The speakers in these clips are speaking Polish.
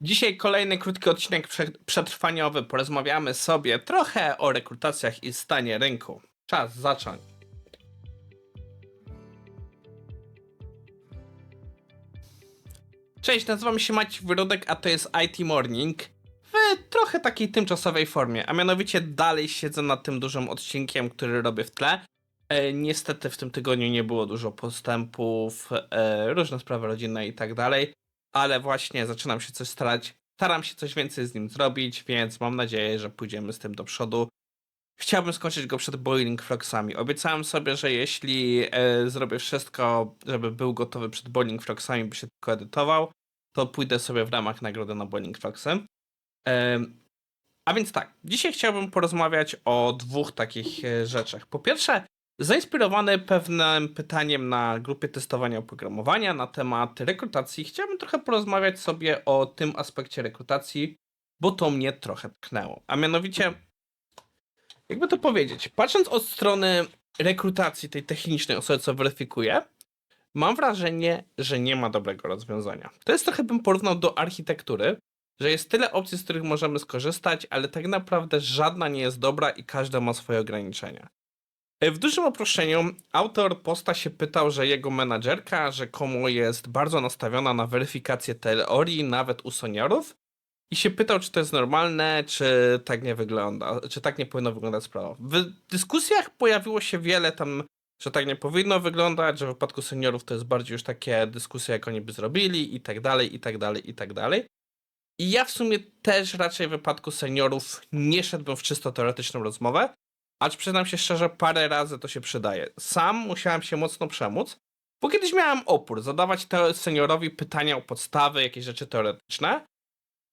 Dzisiaj kolejny krótki odcinek prze- przetrwaniowy. Porozmawiamy sobie trochę o rekrutacjach i stanie rynku. Czas zacząć. Cześć, nazywam się Maciej Wyrodek, a to jest IT Morning w trochę takiej tymczasowej formie, a mianowicie dalej siedzę nad tym dużym odcinkiem, który robię w tle. E, niestety w tym tygodniu nie było dużo postępów, e, różne sprawy rodzinne i tak dalej, ale właśnie zaczynam się coś starać, staram się coś więcej z nim zrobić, więc mam nadzieję, że pójdziemy z tym do przodu. Chciałbym skończyć go przed Boiling Frogsami. Obiecałem sobie, że jeśli e, zrobię wszystko, żeby był gotowy przed Boiling Frogsami, by się tylko edytował, to pójdę sobie w ramach nagrody na Boiling Frogsy. Em, a więc tak, dzisiaj chciałbym porozmawiać o dwóch takich e, rzeczach. Po pierwsze, zainspirowany pewnym pytaniem na grupie testowania oprogramowania na temat rekrutacji, chciałbym trochę porozmawiać sobie o tym aspekcie rekrutacji, bo to mnie trochę tknęło. A mianowicie, jakby to powiedzieć, patrząc od strony rekrutacji tej technicznej, osoby co weryfikuje, mam wrażenie, że nie ma dobrego rozwiązania. To jest trochę bym porównał do architektury, że jest tyle opcji, z których możemy skorzystać, ale tak naprawdę żadna nie jest dobra i każda ma swoje ograniczenia. W dużym uproszczeniu autor posta się pytał, że jego menadżerka rzekomo jest bardzo nastawiona na weryfikację teorii, nawet u seniorów, i się pytał, czy to jest normalne, czy tak nie wygląda, czy tak nie powinno wyglądać sprawa. W dyskusjach pojawiło się wiele tam, że tak nie powinno wyglądać, że w wypadku seniorów to jest bardziej już takie dyskusje, jak oni by zrobili, i tak dalej, i tak dalej, i tak dalej. I ja w sumie też raczej w wypadku seniorów nie szedłbym w czysto teoretyczną rozmowę, acz przyznam się szczerze, parę razy to się przydaje. Sam musiałem się mocno przemóc, bo kiedyś miałem opór zadawać seniorowi pytania o podstawy, jakieś rzeczy teoretyczne,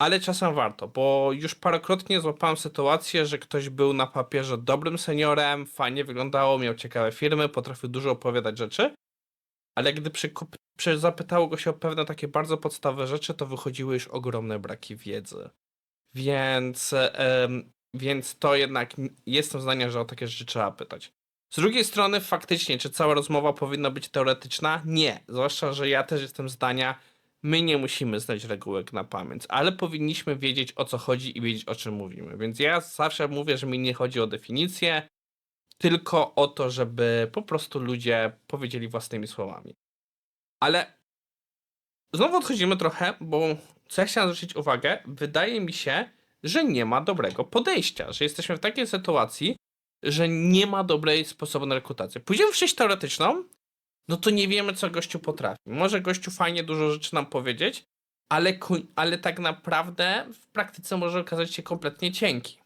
ale czasem warto, bo już parokrotnie złapałem sytuację, że ktoś był na papierze dobrym seniorem, fajnie wyglądało, miał ciekawe firmy, potrafił dużo opowiadać rzeczy, ale gdy przykup, przy, zapytało go się o pewne takie bardzo podstawowe rzeczy, to wychodziły już ogromne braki wiedzy. Więc, więc to jednak jestem zdania, że o takie rzeczy trzeba pytać. Z drugiej strony, faktycznie, czy cała rozmowa powinna być teoretyczna? Nie. Zwłaszcza, że ja też jestem zdania, my nie musimy znać regułek na pamięć, ale powinniśmy wiedzieć o co chodzi i wiedzieć o czym mówimy. Więc ja zawsze mówię, że mi nie chodzi o definicję, tylko o to, żeby po prostu ludzie powiedzieli własnymi słowami. Ale znowu odchodzimy trochę, bo co ja chciałem zwrócić uwagę, wydaje mi się, że nie ma dobrego podejścia, że jesteśmy w takiej sytuacji, że nie ma dobrej sposobu na rekrutację. Pójdziemy w część teoretyczną, no to nie wiemy, co gościu potrafi. Może gościu fajnie dużo rzeczy nam powiedzieć, ale, ale tak naprawdę w praktyce może okazać się kompletnie cienki.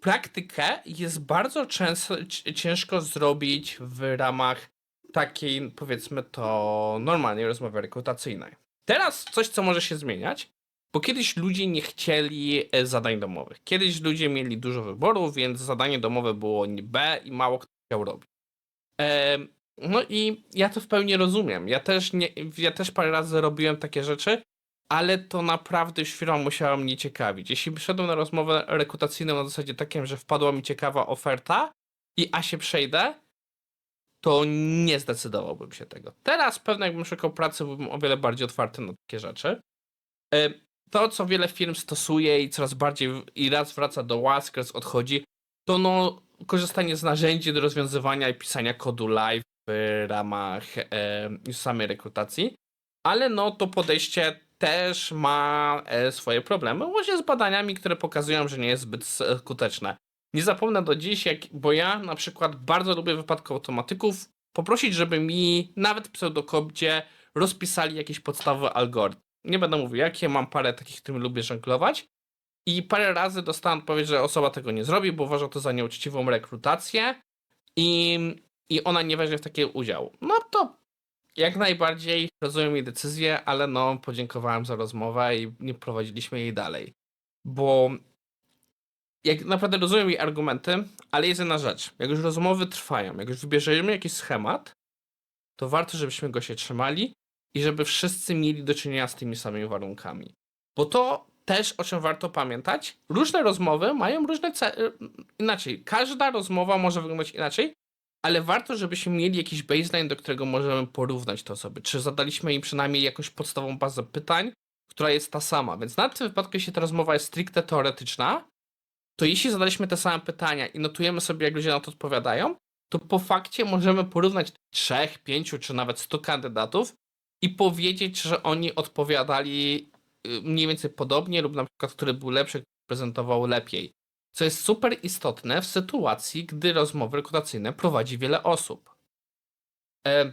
Praktykę jest bardzo często ciężko zrobić w ramach takiej, powiedzmy to, normalnej rozmowy rekrutacyjnej. Teraz coś, co może się zmieniać, bo kiedyś ludzie nie chcieli e, zadań domowych. Kiedyś ludzie mieli dużo wyboru, więc zadanie domowe było B i mało kto chciał robić. No i ja to w pełni rozumiem. Ja też, nie, ja też parę razy robiłem takie rzeczy, ale to naprawdę firma musiała mnie ciekawić. Jeśli by szedłem na rozmowę rekrutacyjną na zasadzie takim, że wpadła mi ciekawa oferta i a się przejdę, to nie zdecydowałbym się tego. Teraz pewnie jakbym szukał pracy, byłbym o wiele bardziej otwarty na takie rzeczy. To, co wiele firm stosuje i coraz bardziej i raz wraca do łask, raz odchodzi, to no korzystanie z narzędzi do rozwiązywania i pisania kodu live w ramach e, samej rekrutacji. Ale no to podejście też ma e, swoje problemy, łącznie z badaniami, które pokazują, że nie jest zbyt skuteczne. Nie zapomnę do dziś, jak, bo ja na przykład bardzo lubię w wypadku automatyków poprosić, żeby mi nawet w pseudokobdzie rozpisali jakiś podstawowy algorytm. Nie będę mówił jakie, mam parę takich, którymi lubię żonglować. I parę razy dostałem odpowiedź, że osoba tego nie zrobi, bo uważa to za nieuczciwą rekrutację i, i ona nie weźmie w takiego udziału. No to jak najbardziej rozumiem jej decyzję, ale no podziękowałem za rozmowę i nie prowadziliśmy jej dalej. Bo jak naprawdę rozumiem jej argumenty, ale jest jedna rzecz. Jak już rozmowy trwają, jak już wybierzemy jakiś schemat, to warto, żebyśmy go się trzymali i żeby wszyscy mieli do czynienia z tymi samymi warunkami. Bo to też, o czym warto pamiętać, różne rozmowy mają różne cele. Inaczej, każda rozmowa może wyglądać inaczej, ale warto, żebyśmy mieli jakiś baseline, do którego możemy porównać te osoby. Czy zadaliśmy im przynajmniej jakąś podstawową bazę pytań, która jest ta sama. Więc w tym wypadku, jeśli ta rozmowa jest stricte teoretyczna, to jeśli zadaliśmy te same pytania i notujemy sobie, jak ludzie na to odpowiadają, to po fakcie możemy porównać trzech, pięciu czy nawet stu kandydatów i powiedzieć, że oni odpowiadali y, mniej więcej podobnie lub na przykład, który był lepszy, prezentował lepiej. Co jest super istotne w sytuacji, gdy rozmowy rekrutacyjne prowadzi wiele osób. E,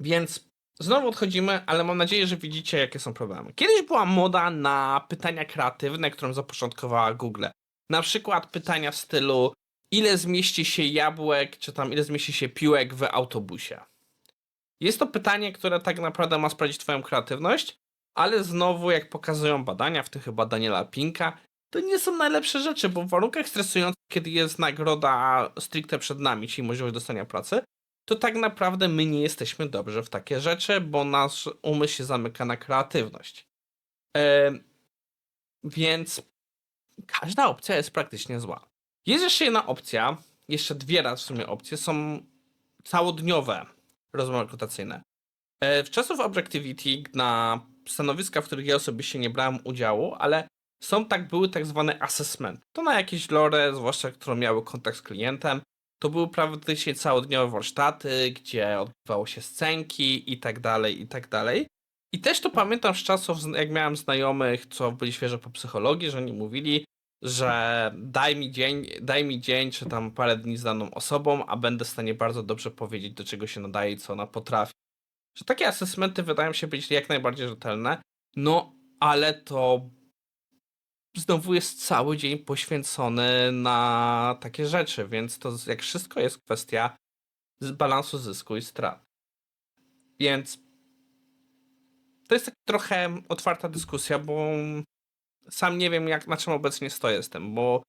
więc znowu odchodzimy, ale mam nadzieję, że widzicie, jakie są problemy. Kiedyś była moda na pytania kreatywne, którą zapoczątkowała Google. Na przykład pytania w stylu ile zmieści się jabłek, czy tam ile zmieści się piłek w autobusie. Jest to pytanie, które tak naprawdę ma sprawdzić twoją kreatywność, ale znowu, jak pokazują badania, w tym chyba Daniela Pinka, to nie są najlepsze rzeczy, bo w warunkach stresujących, kiedy jest nagroda stricte przed nami, czyli możliwość dostania pracy, to tak naprawdę my nie jesteśmy dobrzy w takie rzeczy, bo nasz umysł się zamyka na kreatywność. Em, więc każda opcja jest praktycznie zła. Jest jeszcze jedna opcja, jeszcze dwie raz w sumie opcje, są całodniowe rozmowy rekrutacyjne. E, W czasów Objectivity na stanowiska, w których ja osobiście nie brałem udziału, ale są tak, były tak zwane assessment. To na jakieś lore, zwłaszcza które miały kontakt z klientem, to były praktycznie całodniowe warsztaty, gdzie odbywało się scenki i tak dalej, i tak dalej. I też to pamiętam z czasów, jak miałem znajomych, co byli świeżo po psychologii, że oni mówili, że daj mi dzień, daj mi dzień, czy tam parę dni z daną osobą, a będę w stanie bardzo dobrze powiedzieć, do czego się nadaje i co ona potrafi. Że takie asesmenty wydają się być jak najbardziej rzetelne, no ale to znowu jest cały dzień poświęcony na takie rzeczy, więc to jak wszystko jest kwestia balansu zysku i strat. Więc to jest tak trochę otwarta dyskusja, bo sam nie wiem, jak, na czym obecnie stoję tym, bo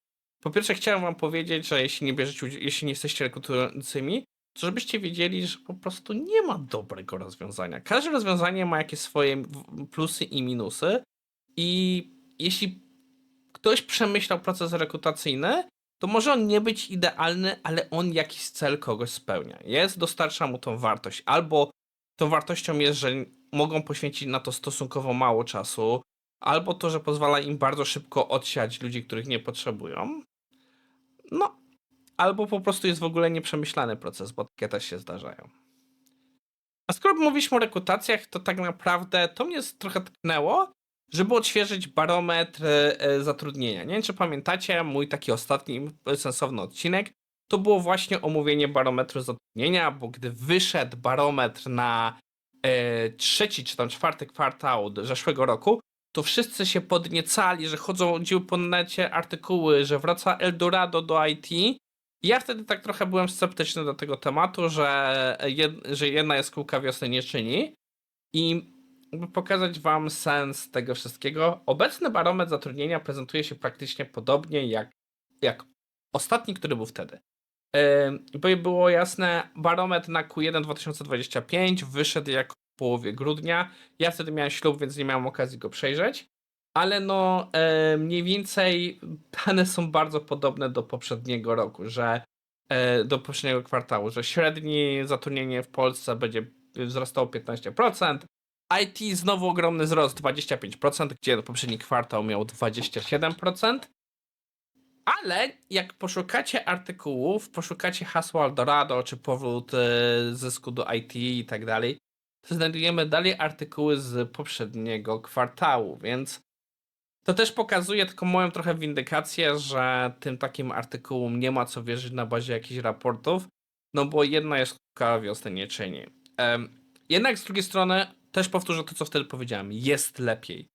po pierwsze chciałem wam powiedzieć, że jeśli nie bierzecie jeśli nie jesteście rekrutującymi, to żebyście wiedzieli, że po prostu nie ma dobrego rozwiązania. Każde rozwiązanie ma jakieś swoje plusy i minusy i jeśli ktoś przemyślał proces rekrutacyjny, to może on nie być idealny, ale on jakiś cel kogoś spełnia. Jest, dostarcza mu tą wartość. Albo tą wartością jest, że mogą poświęcić na to stosunkowo mało czasu, albo to, że pozwala im bardzo szybko odsiać ludzi, których nie potrzebują. No, albo po prostu jest w ogóle nieprzemyślany proces, bo takie też się zdarzają. A skoro mówiliśmy o rekrutacjach, to tak naprawdę to mnie trochę tknęło, żeby odświeżyć barometr e, zatrudnienia. Nie wiem, czy pamiętacie, mój taki ostatni sensowny odcinek, to było właśnie omówienie barometru zatrudnienia, bo gdy wyszedł barometr na e, trzeci czy tam czwarty kwartał zeszłego roku, to wszyscy się podniecali, że chodzą chodziły po necie artykuły, że wraca Eldorado do IT. Ja wtedy tak trochę byłem sceptyczny do tego tematu, że, jed, że jedna jaskółka wiosny nie czyni. I by pokazać wam sens tego wszystkiego, obecny barometr zatrudnienia prezentuje się praktycznie podobnie jak, jak ostatni, który był wtedy. Yy, By było jasne, barometr na Q1 2025 wyszedł jak w połowie grudnia. Ja wtedy miałem ślub, więc nie miałem okazji go przejrzeć. Ale no, e, mniej więcej dane są bardzo podobne do poprzedniego roku, że e, do poprzedniego kwartału, że średnie zatrudnienie w Polsce będzie wzrastało 15%. IT znowu ogromny wzrost 25%, gdzie poprzedni kwartał miał 27%. Ale jak poszukacie artykułów, poszukacie hasła Eldorado czy powrót e, zysku do IT i tak dalej, znajdujemy dalej artykuły z poprzedniego kwartału, więc to też pokazuje taką moją trochę windykację, że tym takim artykułom nie ma co wierzyć na bazie jakichś raportów, no bo jedna jest wiosny nie czyni. Jednak z drugiej strony też powtórzę to, co wtedy powiedziałem, jest lepiej.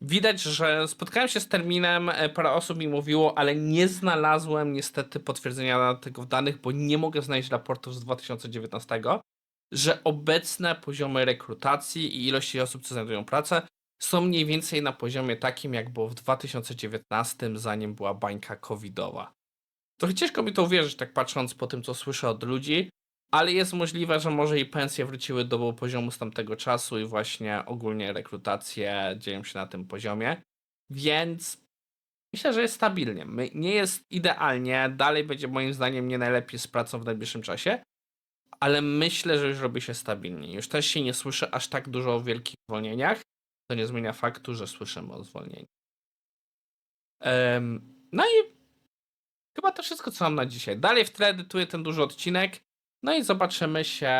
Widać, że spotkałem się z terminem, e, parę osób mi mówiło, ale nie znalazłem niestety potwierdzenia tego w danych, bo nie mogę znaleźć raportów z 2019, że obecne poziomy rekrutacji i ilości osób, co znajdują pracę, są mniej więcej na poziomie takim, jak było w 2019, zanim była bańka covidowa. Trochę ciężko mi to uwierzyć, tak patrząc po tym, co słyszę od ludzi, ale jest możliwe, że może i pensje wróciły do poziomu z tamtego czasu i właśnie ogólnie rekrutacje dzieją się na tym poziomie, więc myślę, że jest stabilnie. Nie jest idealnie, dalej będzie moim zdaniem nie najlepiej z pracą w najbliższym czasie, ale myślę, że już robi się stabilnie. Już też się nie słyszy aż tak dużo o wielkich zwolnieniach To nie zmienia faktu, że słyszymy o zwolnieniu. No i chyba to wszystko, co mam na dzisiaj. Dalej w tle edytuję ten duży odcinek. No i zobaczymy się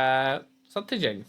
za tydzień.